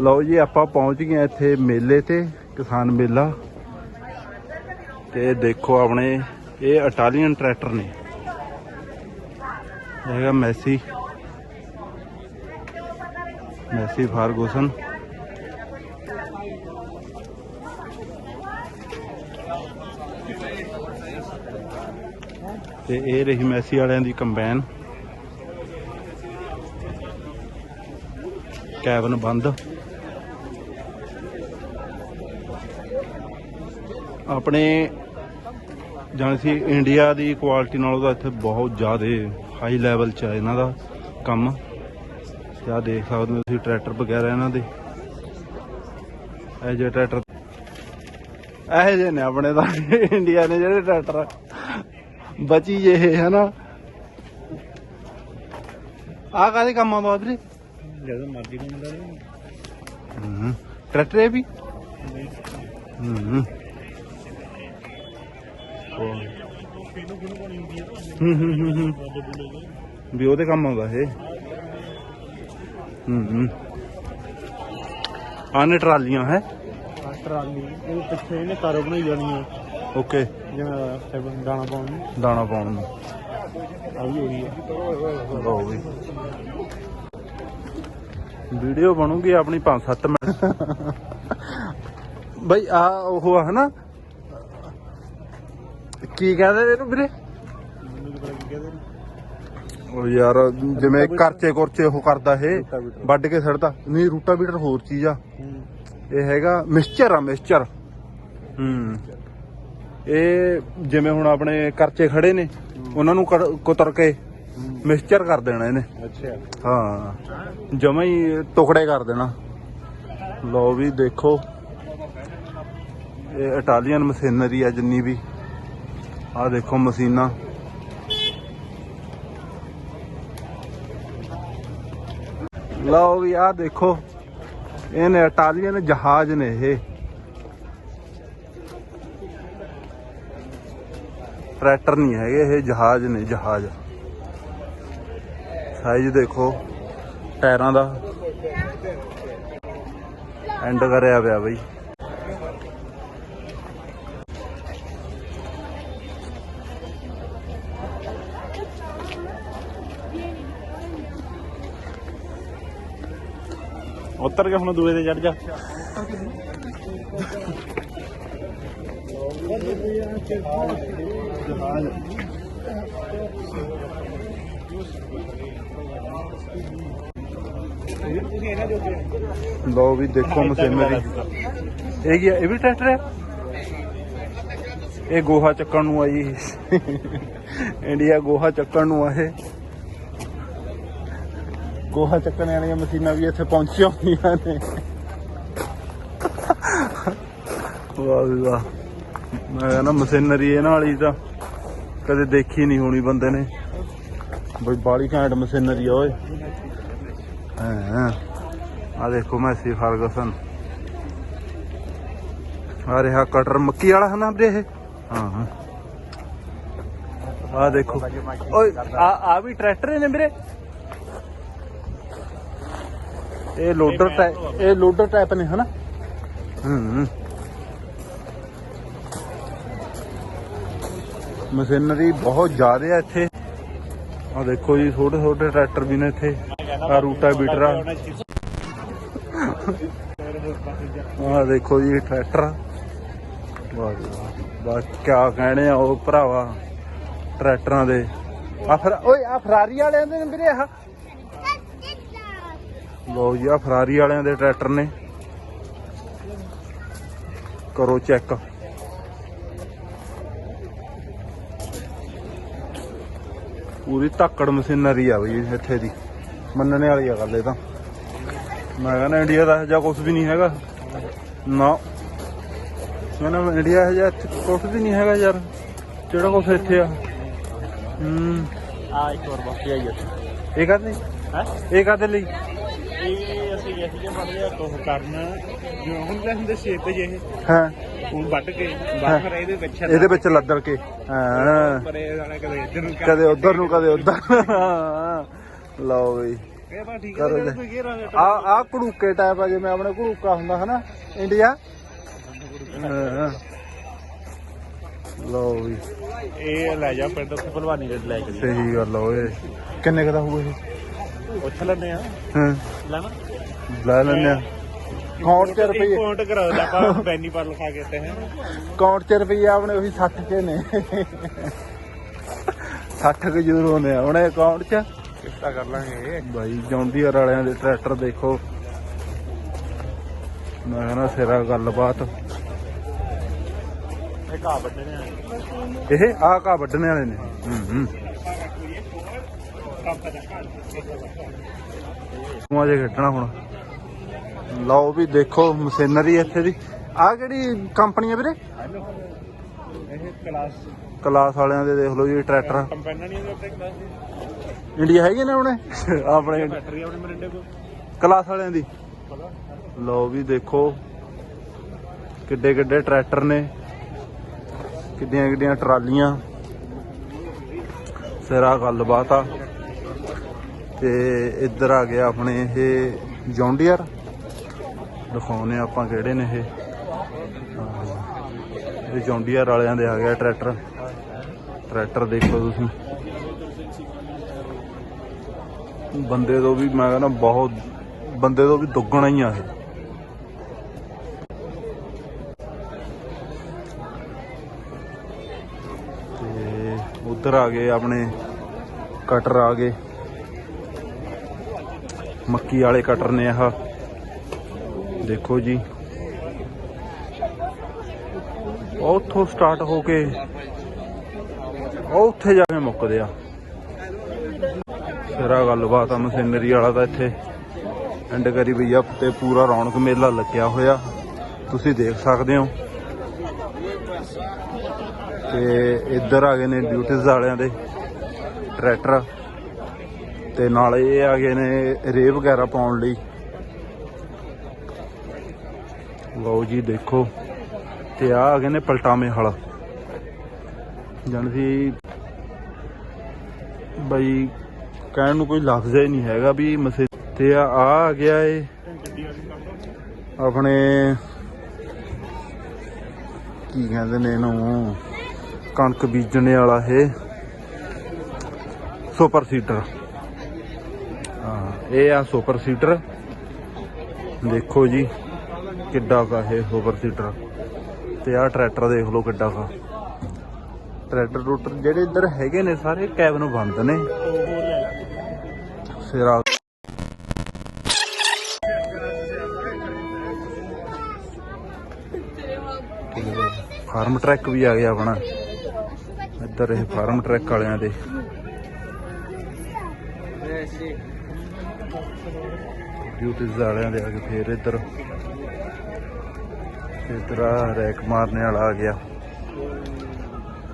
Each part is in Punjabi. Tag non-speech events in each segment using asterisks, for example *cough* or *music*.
ਲਓ ਜੀ, ਆਪਾਂ ਪਹੁੰਚ ਗਏ ਹਾਂ ਇੱਥੇ ਮੇਲੇ ਤੇ, ਕਿਸਾਨ ਮੇਲਾ। ਤੇ ਦੇਖੋ ਆਪਣੇ, ਇਹ ਇਟਾਲੀਅਨ ਟਰੈਕਟਰ ਨੇ। ਹੈਗਾ ਮੈਸੀ ਮੈਸੀ ਫਾਰਗੂਸਨ ਤੇ ਇਹ ਰਹੀ ਮੈਸੀ ਵਾਲਿਆਂ ਦੀ ਕੰਬਾਈਨ ਕੈਬਨ ਬੰਦ। ਆਪਣੇ ਜਾਣੀ ਸੀ ਇੰਡੀਆ ਦੀ ਕੁਆਲਿਟੀ ਨਾਲੋਂ ਤਾਂ ਇੱਥੇ ਬਹੁਤ ਜ਼ਿਆਦਾ ਹਾਈ ਲੈਵਲ 'ਚ ਹੈ ਇਹਨਾਂ ਦਾ ਕੰਮ। ਤੇ ਦੇਖ ਸਕਦੇ ਹੋ ਤੁਸੀਂ ਟਰੈਕਟਰ ਵਗੈਰਾ ਇਹਨਾਂ ਦੇ। ਇਹ ਜੇ ਟਰੈਕਟਰ ਇਹ ਜੇ ਨੇ ਆਪਣੇ ਤਾਂ ਇੰਡੀਆ ਨੇ ਜਿਹੜੇ ਟਰੈਕਟਰ ਬਚੀ ਜੇ ਹਨਾ। ਆ ਕਾਦੇ ਕੰਮ ਆਉਂਦਾ ਵੀਰੇ? ਜਦੋਂ ਮਰਜ਼ੀ ਬੰਦਾ ਹੂੰ ਟਰੈਕਟਰ ਇਹ ਵੀ? ਹੂੰ। ਹੂੰ ਹੂੰ ਹੂੰ ਹੂੰ। ਵੀ ਉਹਦੇ ਕੰਮ ਆਉਂਦਾ ਇਹ। ਹੂੰ ਹੂੰ। ਆਨੇ ਟਰਾਲੀਆਂ ਹੈ? ਟਰਾਲੀ ਉਹ ਪਿੱਛੇ ਇਹਨੇ ਕਾਰੋ ਬਣਾਈ ਜਾਣੀ ਹੈ ਓਕੇ। ਜਿਵੇਂ ਦਾਣਾ ਪਾਉਣ ਨੂੰ। ਦਾਣਾ ਪਾਉਣ ਨੂੰ। ਆ ਵੀ ਉਹੀ ਹੈ ਲਓ ਵੀ। ਵੀਡੀਓ ਬਣੂਗੀ ਆਪਣੀ 5-7 ਮਿੰਟ। *laughs* ਬਈ ਆ ਉਹ ਆ ਹਨਾ? ਕੀ ਕਹਿੰਦੇ ਇਹਨੂੰ ਵੀਰੇ? ਮੈਨੂੰ ਕੀ ਪਤਾ ਕੀ ਕਹਿੰਦੇ ਨੇ। ਉਹ ਯਾਰ ਜਿਵੇਂ ਕਰਚੇ ਕੁਰਚੇ ਉਹ ਕਰਦਾ ਇਹ ਰੂਟਾਵੀਟਰ। ਵੱਢ ਕੇ ਸੜਦਾ ਨਹੀਂ ਰੂਟਾਵੀਟਰ ਹੋਰ ਚੀਜ਼ ਆ। ਹੂੰ। ਇਹ ਹੈਗਾ ਮਿਕਸਚਰ ਆ ਮਿਕਸਚਰ। ਹੂੰ। ਇਹ ਜਿਵੇਂ ਹੁਣ ਆਪਣੇ ਕਰਚੇ ਖੜੇ ਨੇ ਉਹਨਾਂ ਨੂੰ ਕੁਤਰ ਕੇ ਮਿਕਸਚਰ ਕਰ ਦੇਣਾ ਇਹਨੇ। ਅੱਛਾ। ਹਾਂ। ਜਮਾ ਹੀ ਟੁਕੜੇ ਕਰ ਦੇਣਾ। ਲਓ ਵੀ ਦੇਖੋ। ਇਹ ਇਟਾਲੀਅਨ ਮਸ਼ੀਨਰੀ ਆ ਜਿੰਨੀ ਵੀ। ਆ ਦੇਖੋ ਮਸ਼ੀਨਾਂ। ਲਓ ਵੀ ਆ ਦੇਖੋ, ਇਹਨੇ ਇਟਾਲੀਅਨ ਜਹਾਜ਼ ਨੇ ਇਹ। ਟਰੈਕਟਰ ਨਹੀਂ ਹੈਗੇ, ਇਹ ਜਹਾਜ਼ ਨੇ, ਜਹਾਜ਼। ਸਾਈਜ਼ ਦੇਖੋ, ਟਾਇਰਾਂ ਦਾ। ਐਂਡ ਕਰਿਆ ਪਿਆ ਬਈ। ਉੱਤਰ ਕੇ ਹੁਣ ਦੂਏ ਤੇ ਚੜ ਜਾ। ਲਓ ਵੀ ਦੇਖੋ ਮਸ਼ੀਨਰੀ। ਇਹ ਕੀ ਆ? ਇਹ ਵੀ ਟਰੈਕਟਰ ਹੈ? ਇਹ ਗੋਹਾ ਚੱਕਣ ਨੂੰ ਆਈ ਇੰਡੀਆ ਗੋਹਾ ਚੱਕਣ ਨੂੰ ਆਏ ਗੋਹਾ ਚੱਕਣ ਵਾਲੀਆਂ ਮਸ਼ੀਨਾਂ ਵੀ ਇੱਥੇ ਪਹੁੰਚੀਆਂ ਹੋਈਆਂ ਨੇ। ਵਾਹ ਵੀ ਵਾਹ ਮੈਂ ਕਹਿੰਦਾ ਮਸ਼ੀਨਰੀ ਇਹਨਾਂ ਵਾਲੀ ਤਾਂ ਕਦੇ ਦੇਖੀ ਨਹੀਂ ਹੋਣੀ ਬੰਦੇ ਨੇ। ਬਈ ਬਾਲੀ ਘੈਂਟ ਮਸ਼ੀਨਰੀ ਆ, ਓਏ। ਹਾਂ ਆ ਦੇਖੋ ਮੈਸੀ ਫਰਗਸਨ। ਆ ਰਿਹਾ ਕਟਰ ਮੱਕੀ ਵਾਲਾ ਹੈ ਵੀਰੇ ਇਹ? ਹਾਂ ਹਾਂ। ਆ ਦੇਖੋ। ਓਏ ਆ ਆ ਵੀ ਟਰੈਕਟਰ ਨੇ ਵੀਰੇ। ਇਹ ਲੋਡਰ ਟਾਈਪ ਇਹ ਲੋਡਰ ਟਾਈਪ ਨੇ ਹਨਾ? ਹੂੰ ਮਸ਼ੀਨਰੀ ਬਹੁਤ ਜ਼ਿਆਦਾ ਹੈ ਇੱਥੇ। ਆ ਦੇਖੋ ਜੀ ਛੋਟੇ ਛੋਟੇ ਟਰੈਕਟਰ ਵੀ ਨੇ ਇੱਥੇ। ਆ ਰੂਟਾ ਬੀਟਰ। ਆ ਦੇਖੋ ਜੀ ਟਰੈਕਟਰ ਵਾਹ ਵਾਹ। ਕਿਆ ਕਹਿਣੇ ਆ ਉਹ ਭਰਾਵਾ ਟਰੈਕਟਰਾਂ ਦੇ। ਆ ਫਿਰ ਓਏ ਆ ਫਰਾਰੀ ਵਾਲਿਆਂ ਦੇ ਵੀਰੇ ਆਹ। ਲੋ ਜੀ ਆ ਫਰਾਰੀ ਵਾਲਿਆਂ ਦੇ ਟਰੈਕਟਰ ਨੇ। ਕਰੋ ਚੈੱਕ। ਪੂਰੀ ਧੱਕੜ ਮਸ਼ੀਨਰੀ ਆ ਬਈ ਇੱਥੇ ਦੀ। ਮੰਨਣੇ ਵਾਲੀ ਆ ਗੱਲ ਇਹ ਤਾਂ। ਮੈਂ ਕਹਿੰਦਾ ਇੰਡੀਆ ਦਾ ਜਾਂ ਕੁਝ ਵੀ ਨਹੀਂ ਹੈਗਾ। ਨਾ। ਮੈਂ ਕਹਿੰਦਾ ਇੰਡੀਆ ਹੈ ਜਾਂ ਕੁਝ ਵੀ ਨਹੀਂ ਹੈਗਾ ਯਾਰ। ਜਿਹੜਾ ਕੁਝ ਇੱਥੇ ਆ। ਹੂੰ। ਆ ਇੱਕ ਹੋਰ ਬਾਕੀ ਇਹ ਕਾਹਦੇ ਹੈ? ਇਹ ਕਾਹਦੇ ਲਈ? ਇਹ ਅਸੀਂ ਗਏ ਸੀਗੇ ਮੜ ਲਿਆ ਕੋਹ ਕਰਨ ਜਿਵੇਂ ਹੁੰਦੇ ਹੁੰਦੇ ਸ਼ੇਪ ਜਿਹੇ। ਹਾਂ। ਉਹ ਵੱਢ ਕੇ ਬਾਹਰ ਫਿਰ ਇਹਦੇ ਵਿੱਚ ਇਹਦੇ ਵਿੱਚ ਕੇ। ਹਾਂ। ਪਰੇ ਜਾਣਾ ਕਦੇ ਇੱਧਰ ਨੂੰ ਕਦੇ ਉਧਰ ਨੂੰ ਕਦੇ ਉਧਰ। ਲਓ ਬਈ। ਇਹ ਤਾਂ ਠੀਕ ਆ ਆ ਕੜੂਕੇ ਟਾਈਪ ਆ ਜਿਵੇਂ ਆਪਣੇ ਕੜੂਕਾ ਹੁੰਦਾ ਹਨਾ? ਇੰਡੀਆ। ਲਓ ਵੀ ਇਹ ਲੈ ਜਾ ਪਿੰਡ ਉੱਥੇ ਭਲਵਾਨੀ ਦੇ ਲੈ ਕੇ ਸਹੀ ਗੱਲ ਓਏ। ਕਿੰਨੇ ਕਦਾ ਹੋਊਗਾ ਇਹ? ਉੱਥੇ ਲੈਣੇ ਆ। ਹਾਂ। ਲੈਣਾ। ਲੈ ਲੈਣੇ ਆ। ਕੌਂਟ ਚ ਰੁਪਏ ਕਾਊਂਟ ਕਰਾਓ ਆਪਾਂ ਬੈਨੀ ਪਰ ਲਿਖਾ ਕੇ ਤੇ ਹੈ। ਕੌਂਟ ਚ ਰੁਪਏ ਆਪਣੇ ਉਹੀ 60 ਕੇ ਨੇ। 60 ਕੇ ਯੂਰੋ ਨੇ ਉਹਨੇ ਅਕਾਊਂਟ ਚ? ਕਿਸ਼ਤਾ ਕਰ ਲਾਂਗੇ। ਬਾਈ ਜੌਂਡੀਅਰ ਵਾਲਿਆਂ ਦੇ ਟਰੈਕਟਰ ਦੇਖੋ। ਮੈਂ ਕਹਿੰਦਾ ਸਿਰਾ ਗੱਲਬਾਤ। ਇਹ ਘਾਹ ਵੱਢਣੇ ਆ ਇਹ ਆਹ ਕਾ ਵੱਢਣੇ ਵਾਲੇ ਨੇ। ਹੂੰ ਹੂੰ। ਤੂੰ ਅਜੇ ਖੇਡਣਾ ਹੁਣ। ਲਓ ਵੀ ਦੇਖੋ ਮਸ਼ੀਨਰੀ ਇੱਥੇ ਦੀ। ਆਹ ਕਿਹੜੀ ਕੰਪਨੀ ਹੈ ਵੀਰੇ? ਇਹ ਕਲਾਸ ਕਲਾਸ ਵਾਲਿਆਂ ਦੇ ਦੇਖ ਲਓ ਜੀ, ਟਰੈਕਟਰ। ਦੀ ਇੰਡੀਆ ਹੈਗੇ ਨੇ ਉਹਨੇ ਆਪਣੇ? ਬੈਟਰੀ ਆਪਣੇ ਮਰਿੰਡੇ ਕੋ ਕਲਾਸ ਵਾਲਿਆਂ ਦੀ। ਲਓ ਵੀ ਦੇਖੋ, ਕਿੱਡੇ ਕਿੱਡੇ ਟਰੈਕਟਰ ਨੇ। ਕਿੱਡੀਆਂ ਕਿੱਡੀਆਂ ਟਰਾਲੀਆਂ। ਸਿਰਾ ਗੱਲਬਾਤ ਆ। ਤੇ ਇੱਧਰ ਆ ਗਿਆ ਆਪਣੇ ਇਹ ਜੌਂਡੀਅਰ। ਦਿਖਾਉਨੇ ਆਪਾਂ ਕਿਹੜੇ ਨੇ ਇਹ। ਇਹ ਜੌਂਡੀਅਰ ਵਾਲਿਆਂ ਦੇ ਆ ਗਿਆ ਟਰੈਕਟਰ। ਟਰੈਕਟਰ ਦੇਖੋ ਤੁਸੀਂ। ਬੰਦੇ ਤੋਂ ਵੀ ਮੈਂ ਕਹਿੰਦਾ ਬਹੁਤ, ਬੰਦੇ ਤੋਂ ਵੀ ਦੁੱਗਣਾ ਹੀ ਆ ਇਹ। ਤੇ ਉਧਰ ਆ ਗਏ ਆਪਣੇ ਕਟਰ ਆ ਗਏ। ਮੱਕੀ ਵਾਲੇ ਕਟਰ ਨੇ ਆਹ। ਦੇਖੋ ਜੀ। ਉੱਥੋਂ ਸਟਾਰਟ ਹੋ ਕੇ ਉਹ ਉੱਥੇ ਜਾ ਕੇ ਮੁੱਕਦੇ ਆ। ਸਿਰਾ ਗੱਲਬਾਤ ਆ ਮਸ਼ੀਨਰੀ ਵਾਲਾ ਤਾਂ ਇੱਥੇ। ਐਂਡ ਕਰੀ ਭਈਆ ਤੇ ਪੂਰਾ ਰੌਣਕ ਮੇਲਾ ਲੱਗਿਆ ਹੋਇਆ। ਤੁਸੀਂ ਦੇਖ ਸਕਦੇ ਹੋ। ਤੇ ਇੱਧਰ ਆ ਗਏ ਨੇ ਡਿਊਟੀਜ਼ ਵਾਲਿਆਂ ਦੇ। ਟਰੈਕਟਰ ਤੇ ਨਾਲ ਇਹ ਆ ਗਏ ਨੇ ਰੇ ਵਗੈਰਾ ਪਾਉਣ ਲਈ। ਲਓ ਜੀ, ਦੇਖੋ। ਤੇ ਆ ਆ ਗਏ ਨੇ ਪਲਟਾਵੇਂ ਹਲ। ਜਾਣੀ ਸੀ ਬਈ ਕਹਿਣ ਨੂੰ ਕੋਈ ਲਫ਼ਜ਼ ਹੀ ਨਹੀਂ ਹੈਗਾ ਵੀ ਮਸੇ ਤੇ ਆ ਆ ਆ ਗਿਆ ਏ। ਆਪਣੇ ਕੀ ਕਹਿੰਦੇ ਨੇ ਇਹਨੂੰ? ਕਣਕ ਬੀਜਣੇ ਵਾਲਾ ਇਹ। Super seeder. ਹਾਂ, ਇਹ ਆ ਸੁਪਰ ਸੀਟਰ। ਦੇਖੋ ਜੀ, ਕਿੱਡਾ ਕਾ ਇਹ ਸੁਪਰ ਸੀਡਰ ਤੇ ਆ ਟਰੈਕਟਰ ਦੇਖ ਲਓ ਕਿੱਡਾ ਕਾ ਟਰੈਕਟਰ ਰੂਟਰ ਜਿਹੜੇ ਇੱਧਰ ਹੈਗੇ ਨੇ ਸਾਰੇ ਕੈਬਨ ਬੰਦ ਨੇ। ਸਿਰਾ ਫਾਰਮ ਟਰੈਕ ਵੀ ਆ ਗਿਆ ਆਪਣਾ। ਇੱਧਰ ਇਹ ਫਾਰਮ ਟਰੈਕ ਵਾਲਿਆਂ ਦੇ। ਡਿਊਟੀਜ਼ ਵਾਲਿਆਂ ਦੇ ਆ ਕੇ ਫੇਰ ਇੱਧਰ ਇੱਧਰ ਆ ਰੈਕ ਮਾਰਨੇ ਵਾਲਾ ਆ ਗਿਆ।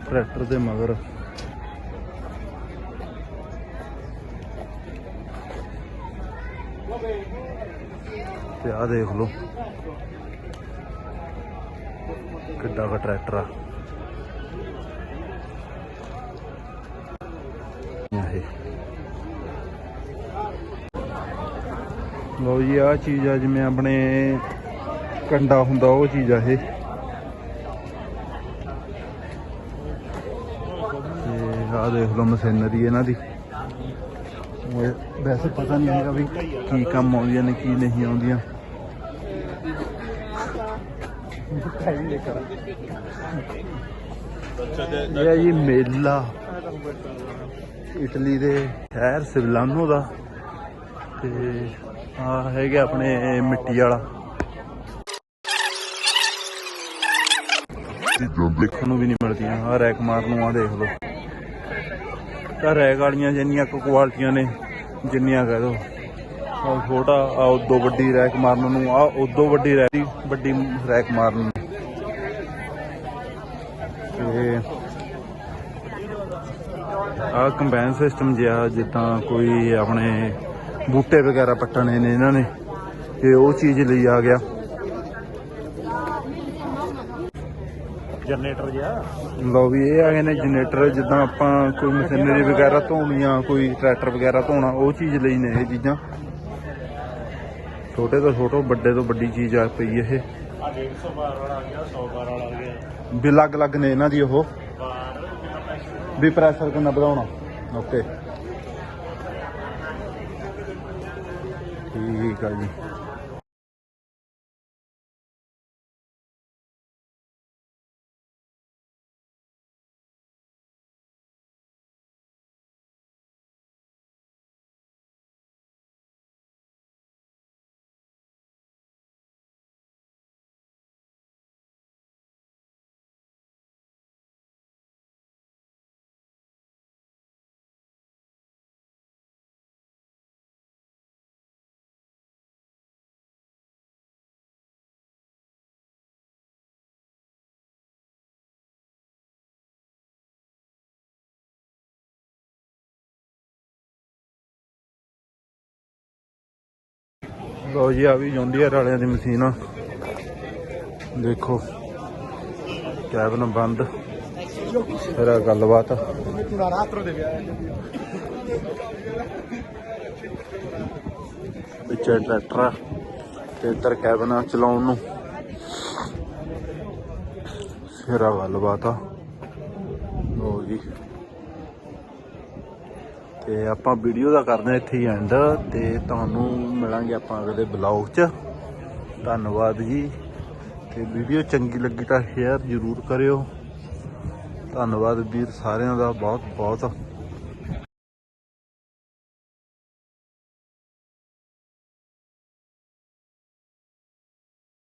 ਟਰੈਕਟਰ ਦੇ ਮਗਰ। ਤੇ ਆ ਦੇਖ ਲਓ। ਕਿੱਡਾ ਵਾ ਟਰੈਕਟਰ ਆ ਇਹ ਲਓ ਜੀ ਆ ਚੀਜ਼ ਆ, ਜਿਵੇਂ ਆਪਣੇ ਕੰਡਾ ਹੁੰਦਾ, ਉਹ ਚੀਜ਼ ਆ ਇਹ। ਤੇ ਆ ਦੇਖ ਲਓ ਮਸ਼ੀਨਰੀ ਇਹਨਾਂ ਦੀ। ਵੈਸੇ ਪਤਾ ਨਹੀਂ ਹੈਗਾ ਵੀ ਕੀ ਕੰਮ ਆਉਂਦੀਆਂ ਨੇ, ਕੀ ਨਹੀਂ ਆਉਂਦੀਆਂ। ਇਹ ਜੀ ਮੇਲਾ। ਇਟਲੀ ਦੇ ਸ਼ਹਿਰ ਸਿਵਲਾਨੋ ਦਾ। ਤੇ ਆ ਹੈਗਾ ਆਪਣੇ ਮਿੱਟੀ ਵਾਲਾ। ਦੇਖਣ ਨੂੰ ਵੀ ਨਹੀਂ ਮਿਲਦੀਆਂ। ਆ ਰੈਕ ਮਾਰ ਨੂੰ ਆ ਦੇਖ ਲਓ। ਤਾਂ ਰੈਕ ਵਾਲੀਆਂ ਜਿੰਨੀਆਂ ਕੁ ਕੁਆਲਟੀਆਂ ਨੇ, ਜਿੰਨੀਆਂ ਕਹਿ ਦੋ। ਆ ਛੋਟਾ ਆ ਉਦੋਂ ਵੱਡੀ ਰੈਕ ਮਾਰਨ ਨੂੰ ਆ ਉਦੋਂ ਵੱਡੀ ਰੈਕ ਵੱਡੀ ਰੈਕ ਮਾਰਨ ਨੂੰ। ਤੇ ਆ ਕੰਬਾਈਨ ਸਿਸਟਮ ਜਿਹਾ, ਜਿੱਦਾਂ ਕੋਈ ਆਪਣੇ ਬੂਟੇ ਵਗੈਰਾ ਪੱਟਣੇ ਨੇ ਇਹਨਾਂ ਨੇ ਤੇ ਉਹ ਚੀਜ਼ ਲਈ ਆ ਗਿਆ। ਜਨਰੇਟਰ ਜਿਹਾ? ਲਓ ਵੀ ਇਹ ਆ ਗਏ ਨੇ ਜਨਰੇਟਰ ਜਿੱਦਾਂ ਆਪਾਂ ਕੋਈ ਮਸ਼ੀਨਰੀ ਵਗੈਰਾ ਧੋਣੀ ਆ ਕੋਈ ਟਰੈਕਟਰ ਵਗੈਰਾ ਧੋਣਾ ਉਹ ਚੀਜ਼ ਲਈ ਨੇ ਇਹ ਚੀਜ਼ਾਂ। ਛੋਟੇ ਤੋਂ ਛੋਟੋ ਵੱਡੇ ਤੋਂ ਵੱਡੀ ਚੀਜ਼ ਆ ਪਈ ਇਹ। ਆ 150 ਬਾਰ ਵਾਲਾ ਆ ਗਿਆ 100 ਬਾਰ ਵਾਲਾ ਆ ਗਿਆ। ਵੀ ਅਲੱਗ ਅਲੱਗ ਨੇ ਇਹਨਾਂ ਦੀ ਉਹ। ਵੀ ਪ੍ਰੈਸ਼ਰ ਕਿੰਨਾ ਵਧਾਉਣਾ। ਓਕੇ ਠੀਕ ਆ ਜੀ ਜੀ, ਆ ਵੀ ਜੌਂਡੀਅਰ ਵਾਲਿਆਂ ਦੀ ਮਸ਼ੀਨ ਆ। ਦੇਖੋ ਕੈਬਨ ਬੰਦ। ਫਿਰ ਗੱਲਬਾਤ। ਪਿੱਛੇ ਟਰੈਕਟਰ ਆ, ਤੇ ਇੱਧਰ ਕੈਬਨ ਆ ਚਲਾਉਣ ਨੂੰ। ਫਿਰ ਗੱਲਬਾਤ ਆ ਲਓ ਜੀ ਤੇ ਆਪਾਂ ਵੀਡੀਓ ਦਾ ਕਰਦੇ ਹਾਂ ਇੱਥੇ ਹੀ ਐਂਡ ਤੇ ਤੁਹਾਨੂੰ ਮਿਲਾਂਗੇ ਆਪਾਂ ਅਗਲੇ ਬਲੌਗ 'ਚ। ਧੰਨਵਾਦ ਜੀ। ਤੇ ਵੀਡੀਓ ਚੰਗੀ ਲੱਗੀ ਤਾਂ ਸ਼ੇਅਰ ਜ਼ਰੂਰ ਕਰਿਓ। ਧੰਨਵਾਦ ਵੀਰ ਸਾਰਿਆਂ ਦਾ ਬਹੁਤ ਬਹੁਤ